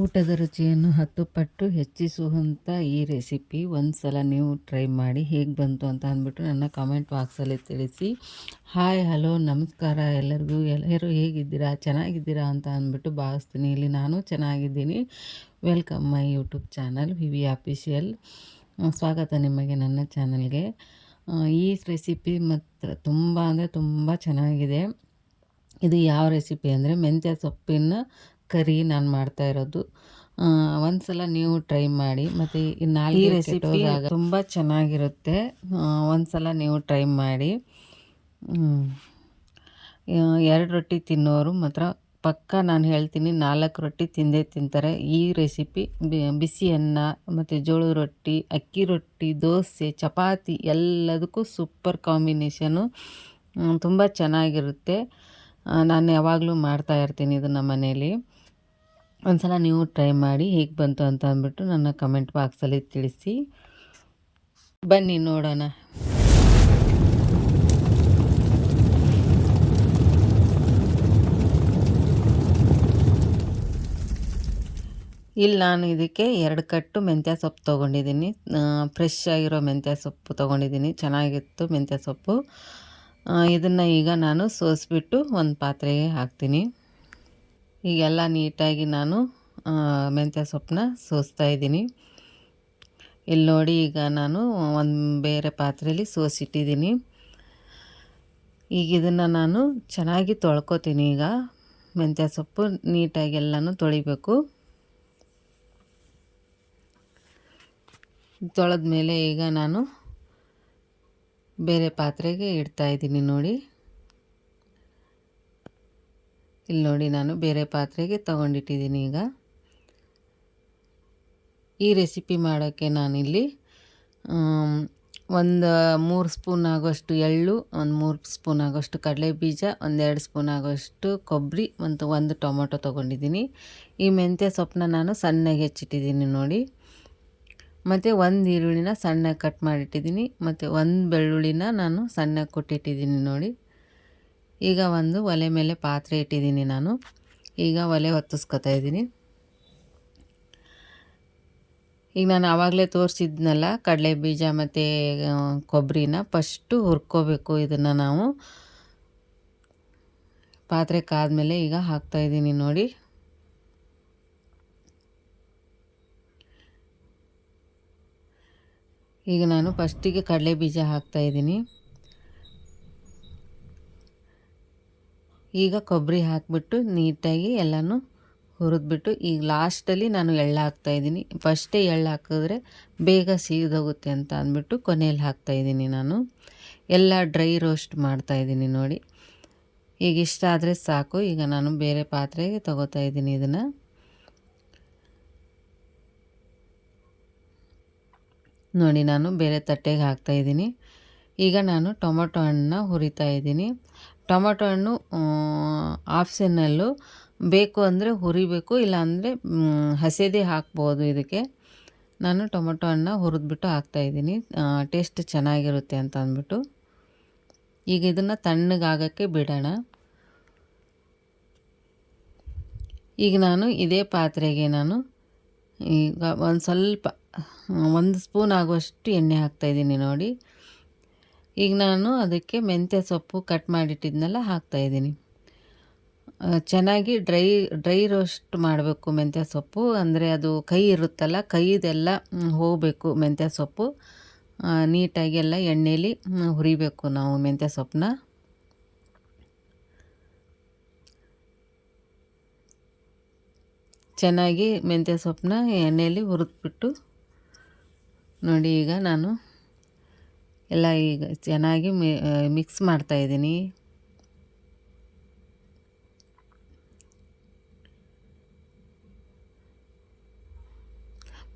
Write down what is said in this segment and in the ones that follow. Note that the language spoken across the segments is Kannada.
ಊಟದ ರುಚಿಯನ್ನು ಹತ್ತು ಪಟ್ಟು ಹೆಚ್ಚಿಸುವಂಥ ಈ ರೆಸಿಪಿ ಒಂದು ಸಲ ನೀವು ಟ್ರೈ ಮಾಡಿ ಹೇಗೆ ಬಂತು ಅಂತ ಅಂದ್ಬಿಟ್ಟು ನನ್ನ ಕಮೆಂಟ್ ಬಾಕ್ಸಲ್ಲಿ ತಿಳಿಸಿ. ಹಾಯ್ ಹಲೋ ನಮಸ್ಕಾರ ಎಲ್ಲರಿಗೂ. ಎಲ್ಲರೂ ಹೇಗಿದ್ದೀರಾ? ಚೆನ್ನಾಗಿದ್ದೀರಾ ಅಂತ ಅಂದ್ಬಿಟ್ಟು ಭಾವಿಸ್ತೀನಿ. ಇಲ್ಲಿ ನಾನು ಚೆನ್ನಾಗಿದ್ದೀನಿ. Welcome my YouTube channel V V official ಸ್ವಾಗತ ನಿಮಗೆ ನನ್ನ ಚಾನಲ್ಗೆ ಈ ರೆಸಿಪಿ ಮಾತ್ರ ತುಂಬ ಅಂದರೆ ತುಂಬ ಚೆನ್ನಾಗಿದೆ. ಇದು ಯಾವ ರೆಸಿಪಿ ಅಂದರೆ ಮೆಂತ್ಯ ಸೊಪ್ಪಿನ ಕರಿ ನಾನು ಮಾಡ್ತಾ ಇರೋದು. ಒಂದ್ಸಲ ನೀವು ಟ್ರೈ ಮಾಡಿ ಮತ್ತು ಈ ನಾಲ್ಕು ರೆಸಿಪಿ ತುಂಬ ಚೆನ್ನಾಗಿರುತ್ತೆ. ಒಂದ್ಸಲ ನೀವು ಟ್ರೈ ಮಾಡಿ. ಎರಡು ರೊಟ್ಟಿ ತಿನ್ನೋರು ಮಾತ್ರ ಪಕ್ಕ ನಾನು ಹೇಳ್ತೀನಿ ನಾಲ್ಕು ರೊಟ್ಟಿ ತಿಂದೇ ತಿಂತಾರೆ. ಈ ರೆಸಿಪಿ ಬಿಸಿ ಅನ್ನ ಮತ್ತು ಜೋಳದ ರೊಟ್ಟಿ ಅಕ್ಕಿ ರೊಟ್ಟಿ ದೋಸೆ ಚಪಾತಿ ಎಲ್ಲದಕ್ಕೂ ಸೂಪರ್ ಕಾಂಬಿನೇಷನು ತುಂಬ ಚೆನ್ನಾಗಿರುತ್ತೆ. ನಾನು ಯಾವಾಗಲೂ ಮಾಡ್ತಾ ಇರ್ತೀನಿ ಇದನ್ನು ಮನೇಲಿ. ಒಂದು ಸಲ ನೀವು ಟ್ರೈ ಮಾಡಿ ಹೇಗೆ ಬಂತು ಅಂತ ಅಂದ್ಬಿಟ್ಟು ನನ್ನ ಕಮೆಂಟ್ ಬಾಕ್ಸಲ್ಲಿ ತಿಳಿಸಿ. ಬನ್ನಿ ನೋಡೋಣ. ಇಲ್ಲಿ ನಾನು ಇದಕ್ಕೆ ಎರಡು ಕಟ್ಟು ಮೆಂತ್ಯ ಸೊಪ್ಪು ತೊಗೊಂಡಿದ್ದೀನಿ. ಫ್ರೆಶ್ ಆಗಿರೋ ಮೆಂತ್ಯ ಸೊಪ್ಪು ತೊಗೊಂಡಿದ್ದೀನಿ. ಚೆನ್ನಾಗಿತ್ತು ಮೆಂತ್ಯ ಸೊಪ್ಪು. ಇದನ್ನು ಈಗ ನಾನು ಸೋಸಿಬಿಟ್ಟು ಒಂದು ಪಾತ್ರೆಗೆ ಹಾಕ್ತೀನಿ. ಈಗೆಲ್ಲ ನೀಟಾಗಿ ನಾನು ಮೆಂತ್ಯ ಸೊಪ್ಪನ್ನ ಸೋಸ್ತಾ ಇದ್ದೀನಿ. ಇಲ್ಲಿ ನೋಡಿ ಈಗ ನಾನು ಒಂದು ಬೇರೆ ಪಾತ್ರೆಯಲ್ಲಿ ಸೋಸಿಟ್ಟಿದ್ದೀನಿ. ಈಗ ಇದನ್ನು ನಾನು ಚೆನ್ನಾಗಿ ತೊಳ್ಕೊತೀನಿ ಈಗ. ಮೆಂತ್ಯ ಸೊಪ್ಪು ನೀಟಾಗಿ ಎಲ್ಲನೂ ತೊಳಿಬೇಕು. ತೊಳೆದ ಮೇಲೆ ಈಗ ನಾನು ಬೇರೆ ಪಾತ್ರೆಗೆ ಇಡ್ತಾ ಇದ್ದೀನಿ ನೋಡಿ. ಇಲ್ಲಿ ನೋಡಿ ನಾನು ಬೇರೆ ಪಾತ್ರೆಗೆ ತಗೊಂಡಿಟ್ಟಿದ್ದೀನಿ ಈಗ. ಈ ರೆಸಿಪಿ ಮಾಡೋಕ್ಕೆ ನಾನಿಲ್ಲಿ ಒಂದು ಮೂರು ಸ್ಪೂನ್ ಆಗೋಷ್ಟು ಎಳ್ಳು, ಒಂದು ಮೂರು ಸ್ಪೂನ್ ಆಗೋಷ್ಟು ಕಡಲೆ ಬೀಜ ಒಂದೆರಡು ಸ್ಪೂನ್ ಆಗೋಷ್ಟು ಕೊಬ್ಬರಿ, ಮತ್ತು ಒಂದು ಟೊಮೊಟೊ ತೊಗೊಂಡಿದ್ದೀನಿ. ಈ ಮೆಂತ್ಯ ಸೊಪ್ಪನ್ನ ನಾನು ಸಣ್ಣಗೆ ಹೆಚ್ಚಿಟ್ಟಿದ್ದೀನಿ ನೋಡಿ. ಮತ್ತು ಒಂದು ಈರುಳ್ಳಿನ ಸಣ್ಣಗೆ ಕಟ್ ಮಾಡಿಟ್ಟಿದ್ದೀನಿ. ಮತ್ತು ಒಂದು ಬೆಳ್ಳುಳ್ಳಿನ ನಾನು ಸಣ್ಣಗೆ ಕೊಟ್ಟಿಟ್ಟಿದ್ದೀನಿ ನೋಡಿ. ಈಗ ಒಂದು ಒಲೆ ಮೇಲೆ ಪಾತ್ರೆ ಇಟ್ಟಿದ್ದೀನಿ ನಾನು. ಈಗ ಒಲೆ ಹೊತ್ತಿಸ್ಕೊತಾ ಇದ್ದೀನಿ. ಈಗ ನಾನು ಆವಾಗಲೇ ತೋರಿಸಿದ್ನಲ್ಲ ಕಡಲೆ ಬೀಜ ಮತ್ತು ಕೊಬ್ಬರಿನ ಫಸ್ಟು ಹುರ್ಕೋಬೇಕು ಇದನ್ನು ನಾವು. ಪಾತ್ರೆ ಕಾದ್ಮೇಲೆ ಈಗ ಹಾಕ್ತಾಯಿದ್ದೀನಿ ನೋಡಿ. ಈಗ ನಾನು ಫಸ್ಟಿಗೆ ಕಡಲೆ ಬೀಜ ಹಾಕ್ತಾಯಿದ್ದೀನಿ ಈಗ ಕೊಬ್ಬರಿ ಹಾಕಿಬಿಟ್ಟು ನೀಟಾಗಿ ಎಲ್ಲನೂ ಹುರಿದ್ಬಿಟ್ಟು ಈಗ ಲಾಸ್ಟಲ್ಲಿ ನಾನು ಎಳ್ಳು ಹಾಕ್ತಾಯಿದ್ದೀನಿ ಫಸ್ಟೇ ಎಳ್ಳು ಹಾಕಿದ್ರೆ ಬೇಗ ಸೀದೋಗುತ್ತೆ ಅಂತ ಅಂದ್ಬಿಟ್ಟು ಕೊನೆಯಲ್ಲಿ ಹಾಕ್ತಾಯಿದ್ದೀನಿ ನಾನು. ಎಲ್ಲ ಡ್ರೈ ರೋಸ್ಟ್ ಮಾಡ್ತಾಯಿದ್ದೀನಿ ನೋಡಿ. ಈಗ ಇಷ್ಟ ಆದರೆ ಸಾಕು. ಈಗ ನಾನು ಬೇರೆ ಪಾತ್ರೆಗೆ ತಗೋತಾ ಇದ್ದೀನಿ ಇದನ್ನು. ನೋಡಿ, ನಾನು ಬೇರೆ ತಟ್ಟೆಗೆ ಹಾಕ್ತಾಯಿದ್ದೀನಿ ಈಗ ನಾನು ಟೊಮೊಟೊ ಹಣ್ಣನ್ನ ಹುರಿತಾ ಇದ್ದೀನಿ. ಟೊಮೊಟೊ ಹಣ್ಣು ಆಪ್ಷನ್ನಲ್ಲು ಬೇಕು ಅಂದರೆ ಹುರಿಬೇಕು ಇಲ್ಲಾಂದರೆ ಹಸಿದೆ ಹಾಕ್ಬೋದು ಇದಕ್ಕೆ. ನಾನು ಟೊಮೊಟೊ ಹಣ್ಣು ಹುರಿದ್ಬಿಟ್ಟು ಹಾಕ್ತಾಯಿದ್ದೀನಿ ಟೇಸ್ಟ್ ಚೆನ್ನಾಗಿರುತ್ತೆ ಅಂತ ಅಂದ್ಬಿಟ್ಟು. ಈಗ ಇದನ್ನು ತಣ್ಣಗಾಗೋಕ್ಕೆ ಬಿಡೋಣ. ಈಗ ನಾನು ಇದೇ ಪಾತ್ರೆಗೆ ನಾನು ಈಗ ಒಂದು ಸ್ವಲ್ಪ, ಒಂದು ಸ್ಪೂನ್ ಆಗುವಷ್ಟು ಎಣ್ಣೆ ಹಾಕ್ತಾಯಿದ್ದೀನಿ ನೋಡಿ. ಈಗ ನಾನು ಅದಕ್ಕೆ ಮೆಂತ್ಯ ಸೊಪ್ಪು ಕಟ್ ಮಾಡಿಟ್ಟಿದ್ನೆಲ್ಲ ಹಾಕ್ತಾಯಿದ್ದೀನಿ ಚೆನ್ನಾಗಿ ಡ್ರೈ ಡ್ರೈ ರೋಸ್ಟ್ ಮಾಡಬೇಕು ಮೆಂತ್ಯ ಸೊಪ್ಪು. ಅಂದರೆ ಅದು ಕೈ ಇರುತ್ತಲ್ಲ, ಕೈದೆಲ್ಲ ಹೋಗಬೇಕು ಮೆಂತ್ಯ ಸೊಪ್ಪು. ನೀಟಾಗಿ ಎಲ್ಲ ಎಣ್ಣೆಯಲ್ಲಿ ಹುರಿಬೇಕು ನಾವು ಮೆಂತ್ಯ ಸೊಪ್ಪನ್ನ. ಚೆನ್ನಾಗಿ ಮೆಂತ್ಯ ಸೊಪ್ಪನ್ನ ಎಣ್ಣೆಯಲ್ಲಿ ಹುರಿದ್ಬಿಟ್ಟು ನೋಡಿ ಈಗ ನಾನು ಎಲ್ಲ ಈಗ ಚೆನ್ನಾಗಿ ಮಿಕ್ಸ್ ಮಾಡ್ತಾಯಿದ್ದೀನಿ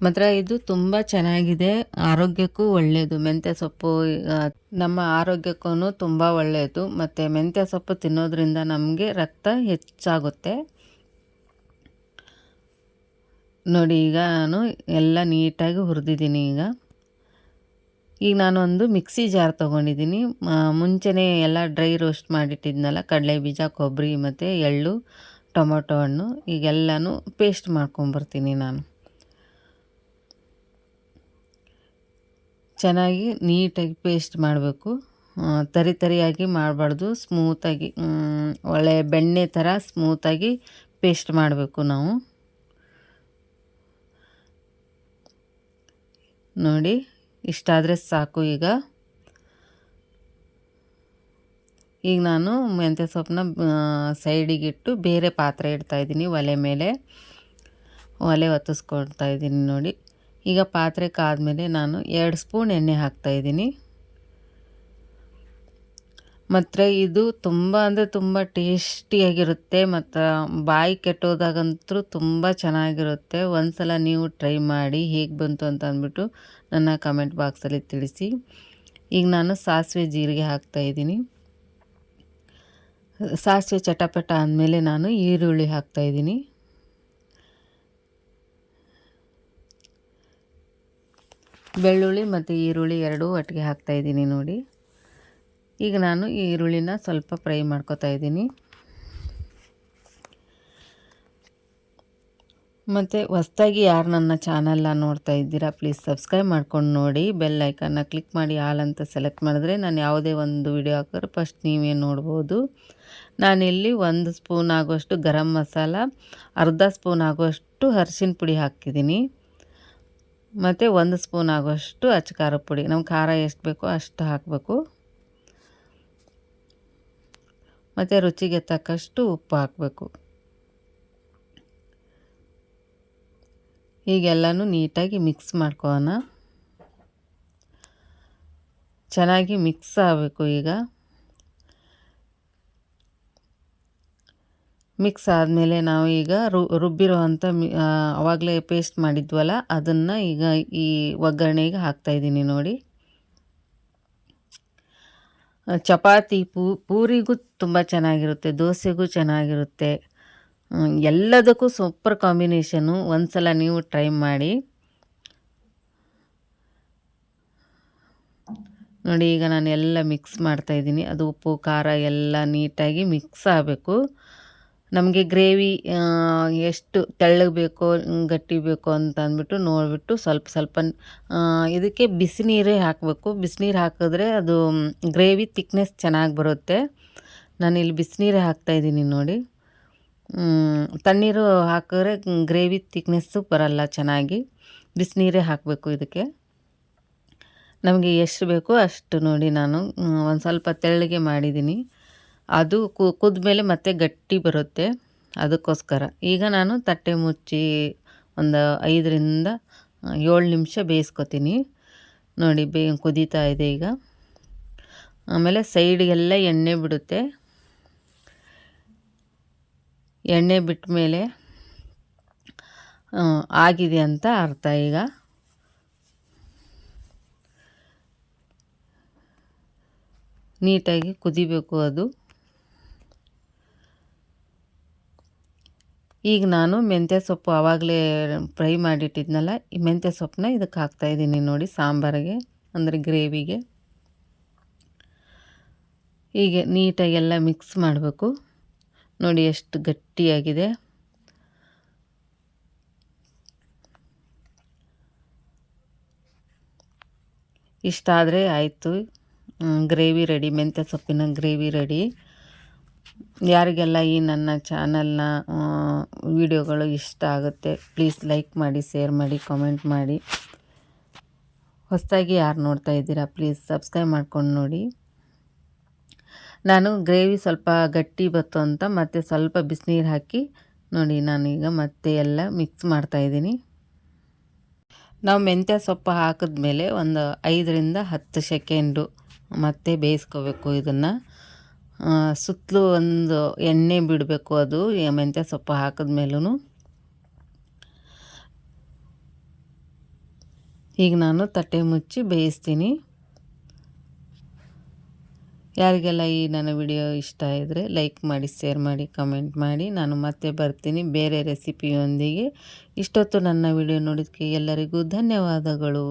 ಮಾತ್ರ ಇದು ತುಂಬ ಚೆನ್ನಾಗಿದೆ. ಆರೋಗ್ಯಕ್ಕೂ ಒಳ್ಳೆಯದು ಮೆಂತ್ಯ ಸೊಪ್ಪು ನಮ್ಮ ಆರೋಗ್ಯಕ್ಕೂ ತುಂಬ ಒಳ್ಳೆಯದು ಮತ್ತು ಮೆಂತ್ಯ ಸೊಪ್ಪು ತಿನ್ನೋದ್ರಿಂದ ನಮಗೆ ರಕ್ತ ಹೆಚ್ಚಾಗುತ್ತೆ. ನೋಡಿ, ಈಗ ನಾನು ಎಲ್ಲ ನೀಟಾಗಿ ಹುರಿದಿದ್ದೀನಿ ಈಗ. ಈಗ ನಾನೊಂದು ಮಿಕ್ಸಿ ಜಾರ್ ತೊಗೊಂಡಿದ್ದೀನಿ. ಮುಂಚೆನೇ ಎಲ್ಲ ಡ್ರೈ ರೋಸ್ಟ್ ಮಾಡಿಟ್ಟಿದ್ನಲ್ಲ, ಕಡಲೆ ಬೀಜ, ಕೊಬ್ಬರಿ ಮತ್ತು ಎಳ್ಳು, ಟೊಮೊಟೊ ಹಣ್ಣು, ಈಗೆಲ್ಲನೂ ಪೇಸ್ಟ್ ಮಾಡ್ಕೊಂಬರ್ತೀನಿ ನಾನು. ಚೆನ್ನಾಗಿ ನೀಟಾಗಿ ಪೇಸ್ಟ್ ಮಾಡಬೇಕು. ತರಿ ತರಿಯಾಗಿ ಮಾಡಬಾರ್ದು, ಸ್ಮೂತಾಗಿ ಒಳ್ಳೆ ಬೆಣ್ಣೆ ಥರ ಸ್ಮೂತಾಗಿ ಪೇಸ್ಟ್ ಮಾಡಬೇಕು ನಾವು. ನೋಡಿ ಇಷ್ಟಾದರೆ ಸಾಕು ಈಗ. ಈಗ ನಾನು ಮೆಂತ್ಯ ಸೊಪ್ಪನ್ನ ಸೈಡಿಗಿಟ್ಟು ಬೇರೆ ಪಾತ್ರೆ ಇಡ್ತಾಯಿದ್ದೀನಿ ಒಲೆ ಮೇಲೆ. ಒಲೆ ಹೊತ್ತಿಸ್ಕೊಳ್ತಾ ಇದ್ದೀನಿ ನೋಡಿ. ಈಗ ಪಾತ್ರೆ ಕಾದ ಮೇಲೆ ನಾನು ಎರಡು ಸ್ಪೂನ್ ಎಣ್ಣೆ ಹಾಕ್ತಾಯಿದ್ದೀನಿ ಮತ್ತು ಇದು ತುಂಬ ಅಂದರೆ ತುಂಬ ಟೇಸ್ಟಿಯಾಗಿರುತ್ತೆ ಮತ್ತು ಬಾಯಿ ಕೆಟ್ಟೋದಾಗಂತೂ ತುಂಬ ಚೆನ್ನಾಗಿರುತ್ತೆ. ಒಂದು ಸಲ ನೀವು ಟ್ರೈ ಮಾಡಿ ಹೇಗೆ ಬಂತು ಅಂತ ಅಂದ್ಬಿಟ್ಟು ನನ್ನ ಕಮೆಂಟ್ ಬಾಕ್ಸಲ್ಲಿ ತಿಳಿಸಿ. ಈಗ ನಾನು ಸಾಸಿವೆ ಜೀರಿಗೆ ಹಾಕ್ತಾಯಿದ್ದೀನಿ ಸಾಸಿವೆ ಚಟಪಟ ಅಂದಮೇಲೆ ನಾನು ಈರುಳ್ಳಿ ಹಾಕ್ತಾಯಿದ್ದೀನಿ ಬೆಳ್ಳುಳ್ಳಿ ಮತ್ತು ಈರುಳ್ಳಿ ಎರಡೂ ಒಟ್ಟಿಗೆ ಹಾಕ್ತಾಯಿದ್ದೀನಿ ನೋಡಿ. ಈಗ ನಾನು ಈ ಈರುಳ್ಳಿನ ಸ್ವಲ್ಪ ಫ್ರೈ ಮಾಡ್ಕೋತಾ ಇದ್ದೀನಿ. ಮತ್ತು ಹೊಸ್ದಾಗಿ ಯಾರು ನನ್ನ ಚಾನಲ್ನ ನೋಡ್ತಾ ಇದ್ದೀರಾ, ಪ್ಲೀಸ್ ಸಬ್ಸ್ಕ್ರೈಬ್ ಮಾಡ್ಕೊಂಡು ನೋಡಿ. ಬೆಲ್ ಐಕನ್ನ ಕ್ಲಿಕ್ ಮಾಡಿ, ಆಲ್ ಅಂತ ಸೆಲೆಕ್ಟ್ ಮಾಡಿದ್ರೆ ನಾನು ಯಾವುದೇ ಒಂದು ವಿಡಿಯೋ ಹಾಕಿದ್ರೆ ಫಸ್ಟ್ ನೀವೇ ನೋಡ್ಬೋದು. ನಾನಿಲ್ಲಿ ಒಂದು ಸ್ಪೂನ್ ಆಗುವಷ್ಟು ಗರಂ ಮಸಾಲ, ಅರ್ಧ ಸ್ಪೂನ್ ಆಗುವಷ್ಟು ಅರಿಶಿನ ಪುಡಿ ಹಾಕಿದ್ದೀನಿ. ಮತ್ತು ಒಂದು ಸ್ಪೂನ್ ಆಗುವಷ್ಟು ಅಚ್ಚ ಖಾರ ಪುಡಿ. ನಮ್ಗೆ ಖಾರ ಎಷ್ಟು ಬೇಕೋ ಅಷ್ಟು ಹಾಕಬೇಕು. ಮತ್ತು ರುಚಿಗೆ ತಕ್ಕಷ್ಟು ಉಪ್ಪು ಹಾಕಬೇಕು. ಈಗೆಲ್ಲನೂ ನೀಟಾಗಿ ಮಿಕ್ಸ್ ಮಾಡ್ಕೋಣ ಚೆನ್ನಾಗಿ ಮಿಕ್ಸ್ ಆಗಬೇಕು ಈಗ. ಮಿಕ್ಸ್ ಆದಮೇಲೆ ನಾವು ಈಗ ರು ರುಬ್ಬಿರೋ ಮಿ ಆವಾಗಲೇ ಪೇಸ್ಟ್ ಮಾಡಿದ್ವಲ್ಲ, ಅದನ್ನು ಈಗ ಈ ಒಗ್ಗರಣೆಗೆ ಹಾಕ್ತಾಯಿದ್ದೀನಿ ನೋಡಿ. ಚಪಾತಿ ಪೂರಿಗೂ ತುಂಬ ಚೆನ್ನಾಗಿರುತ್ತೆ, ದೋಸೆಗೂ ಚೆನ್ನಾಗಿರುತ್ತೆ. ಎಲ್ಲದಕ್ಕೂ ಸೂಪರ್ ಕಾಂಬಿನೇಷನು ಒಂದು ಸಲ ನೀವು ಟ್ರೈ ಮಾಡಿ. ನೋಡಿ, ಈಗ ನಾನು ಎಲ್ಲ ಮಿಕ್ಸ್ ಮಾಡ್ತಾಯಿದ್ದೀನಿ ಅದು ಉಪ್ಪು, ಖಾರ ಎಲ್ಲ ನೀಟಾಗಿ ಮಿಕ್ಸ್ ಆಗಬೇಕು. ನಮಗೆ ಗ್ರೇವಿ ಎಷ್ಟು ತೆಳ್ಳಗೆ ಬೇಕೋ, ಗಟ್ಟಿ ಬೇಕೋ ಅಂತ ಅಂದ್ಬಿಟ್ಟು ನೋಡಿಬಿಟ್ಟು ಸ್ವಲ್ಪ ಸ್ವಲ್ಪ ಇದಕ್ಕೆ ಬಿಸಿ ನೀರೇ ಹಾಕಬೇಕು. ಬಿಸಿನೀರು ಹಾಕಿದ್ರೆ ಅದು ಗ್ರೇವಿ ತಿಕ್ನೆಸ್ ಚೆನ್ನಾಗಿ ಬರುತ್ತೆ. ನಾನಿಲ್ಲಿ ಬಿಸಿನೀರೇ ಹಾಕ್ತಾಯಿದ್ದೀನಿ ನೋಡಿ. ತಣ್ಣೀರು ಹಾಕಿದ್ರೆ ಗ್ರೇವಿ ತಿಕ್ನೆಸ್ಸು ಬರಲ್ಲ ಚೆನ್ನಾಗಿ. ಬಿಸಿನೀರೇ ಹಾಕಬೇಕು ಇದಕ್ಕೆ. ನಮಗೆ ಎಷ್ಟು ಬೇಕೋ ಅಷ್ಟು ನೋಡಿ ನಾನು ಒಂದು ಸ್ವಲ್ಪ ತೆಳ್ಳಗೆ ಮಾಡಿದ್ದೀನಿ. ಅದು ಕುದ್ಮೇಲೆ ಮತ್ತೆ ಗಟ್ಟಿ ಬರುತ್ತೆ. ಅದಕ್ಕೋಸ್ಕರ. ಈಗ ನಾನು ತಟ್ಟೆ ಮುಚ್ಚಿ ಒಂದು ಐದರಿಂದ ಏಳು ನಿಮಿಷ ಬೇಯಿಸ್ಕೊತೀನಿ. ನೋಡಿ, ಬೇ, ಕುದೀತಾ ಇದೆ ಈಗ. ಆಮೇಲೆ ಸೈಡಿಗೆಲ್ಲ ಎಣ್ಣೆ ಬಿಡುತ್ತೆ. ಎಣ್ಣೆ ಬಿಟ್ಟ ಮೇಲೆ ಆಗಿದೆ ಅಂತ ಅರ್ಥ ಈಗ. ನೀಟಾಗಿ ಕುದಿಬೇಕು ಅದು. ಈಗ ನಾನು ಮೆಂತ್ಯ ಸೊಪ್ಪು ಆವಾಗಲೇ ಫ್ರೈ ಮಾಡಿಟ್ಟಿದ್ನಲ್ಲ, ಈ ಮೆಂತ್ಯ ಸೊಪ್ಪನ್ನ ಇದಕ್ಕೆ ಹಾಕ್ತಾಯಿದ್ದೀನಿ ನೋಡಿ ಸಾಂಬಾರಿಗೆ, ಅಂದರೆ ಗ್ರೇವಿಗೆ. ಹೀಗೆ ನೀಟಾಗಿ ಎಲ್ಲ ಮಿಕ್ಸ್ ಮಾಡಬೇಕು. ನೋಡಿ ಎಷ್ಟು ಗಟ್ಟಿಯಾಗಿದೆ. ಇಷ್ಟಾದರೆ ಆಯಿತು. ಗ್ರೇವಿ ರೆಡಿ, ಮೆಂತ್ಯ ಸೊಪ್ಪಿನ ಗ್ರೇವಿ ರೆಡಿ. ಯಾರಿಗೆಲ್ಲ ಈ ನನ್ನ ಚಾನಲ್ನ ವಿಡಿಯೋಗಳು ಇಷ್ಟ ಆಗುತ್ತೆ, ಪ್ಲೀಸ್ ಲೈಕ್ ಮಾಡಿ, ಶೇರ್ ಮಾಡಿ, ಕಾಮೆಂಟ್ ಮಾಡಿ. ಹೊಸದಾಗಿ ಯಾರು ನೋಡ್ತಾ ಇದ್ದೀರಾ, ಪ್ಲೀಸ್ ಸಬ್ಸ್ಕ್ರೈಬ್ ಮಾಡ್ಕೊಂಡು ನೋಡಿ. ನಾನು ಗ್ರೇವಿ ಸ್ವಲ್ಪ ಗಟ್ಟಿ ಬತ್ತು ಅಂತ, ಮತ್ತೆ ಸ್ವಲ್ಪ ಬಿಸಿನೀರು ಹಾಕಿ ನೋಡಿ, ನಾನೀಗ ಮತ್ತೆ ಎಲ್ಲ ಮಿಕ್ಸ್ ಮಾಡ್ತಾಯಿದ್ದೀನಿ ನಾವು ಮೆಂತ್ಯ ಸೊಪ್ಪು ಹಾಕಿದ್ಮೇಲೆ ಒಂದು ಐದರಿಂದ ಹತ್ತು ಸೆಕೆಂಡು ಮತ್ತೆ ಬೇಯಿಸ್ಕೋಬೇಕು ಇದನ್ನು. ಸುತ್ತಲೂ ಒಂದು ಎಣ್ಣೆ ಬಿಡಬೇಕು ಅದು ಮೆಂತ್ಯ ಸೊಪ್ಪು ಹಾಕಿದ್ಮೇಲೂ ಈಗ ನಾನು ತಟ್ಟೆ ಮುಚ್ಚಿ ಬೇಯಿಸ್ತೀನಿ. ಯಾರಿಗೆಲ್ಲ ಈ ನನ್ನ ವಿಡಿಯೋ ಇಷ್ಟ ಇದ್ದರೆ ಲೈಕ್ ಮಾಡಿ, ಶೇರ್ ಮಾಡಿ, ಕಮೆಂಟ್ ಮಾಡಿ. ನಾನು ಮತ್ತೆ ಬರ್ತೀನಿ ಬೇರೆ ರೆಸಿಪಿಯೊಂದಿಗೆ. ಇಷ್ಟೊತ್ತು ನನ್ನ ವಿಡಿಯೋ ನೋಡಿದ್ದಕ್ಕೆ ಎಲ್ಲರಿಗೂ ಧನ್ಯವಾದಗಳು.